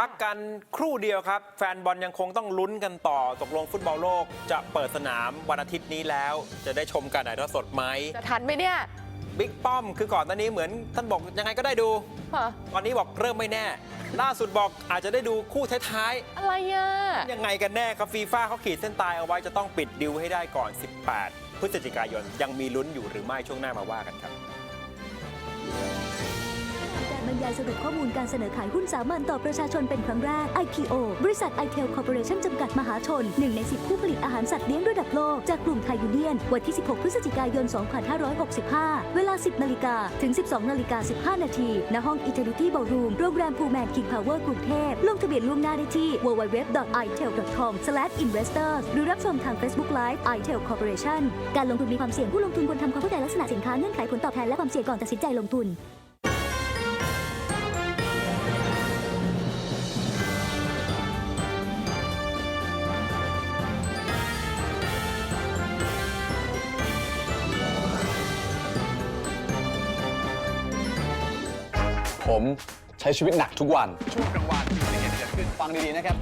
พักกันครู่เดียวครับ แฟนบอลยังคงต้องลุ้นกันต่อ ตกลงฟุตบอลโลกจะเปิดสนามวันอาทิตย์นี้แล้ว จะได้ชมการถ่ายทอดสดไหมจะทันไหมเนี่ยบิ๊กป้อมคือก่อนตอนนี้เหมือนท่านบอกยังไงก็ได้ดู ฮะตอนนี้บอกเริ่มไม่แน่ ล่าสุดบอกอาจจะได้ดูคู่ท้ายอะไรอะๆยังไงกันแน่ครับฟีฟ่าเขาขีดเส้นตายเอาไว้จะต้องปิดดิวให้ได้ก่อน 18 พฤศจิกายนยังมีลุ้นอยู่หรือไม่ช่วงหน้ามาว่ากันครับ การบรรยายสรุปข้อมูลการเสนอขายหุ้นสามัญต่อประชาชนเป็นครั้งแรก IPO บริษัท iTel Corporation จำกัดมหาชน หนึ่งใน 10 ผู้ผลิตอาหารสัตว์เลี้ยงระดับโลก จากกลุ่มไทยยูเนียน วันที่ 16 พฤศจิกายน 2565 เวลา 10 นาฬิกาถึง 12 นาฬิกา 15 นาที ณ ห้อง Eternity Ballroom โรงแรมพูแมน King Power กรุงเทพ ลงทะเบียนล่วงหน้าได้ที่ www.itel.com/investors หรือรับชมทาง Facebook Live iTel Corporation การลงทุนมีความเสี่ยงผู้ลงทุนควรทำความเข้าใจลักษณะสินค้าเงื่อนไขผลตอบแทนและความเสี่ยงก่อนตัดสินใจลงทุน ผมใช้ชีวิตหนักทุกวันช่วงกลางวันมีอุบัติเหตุเกิดขึ้นฟังดีๆนะครับ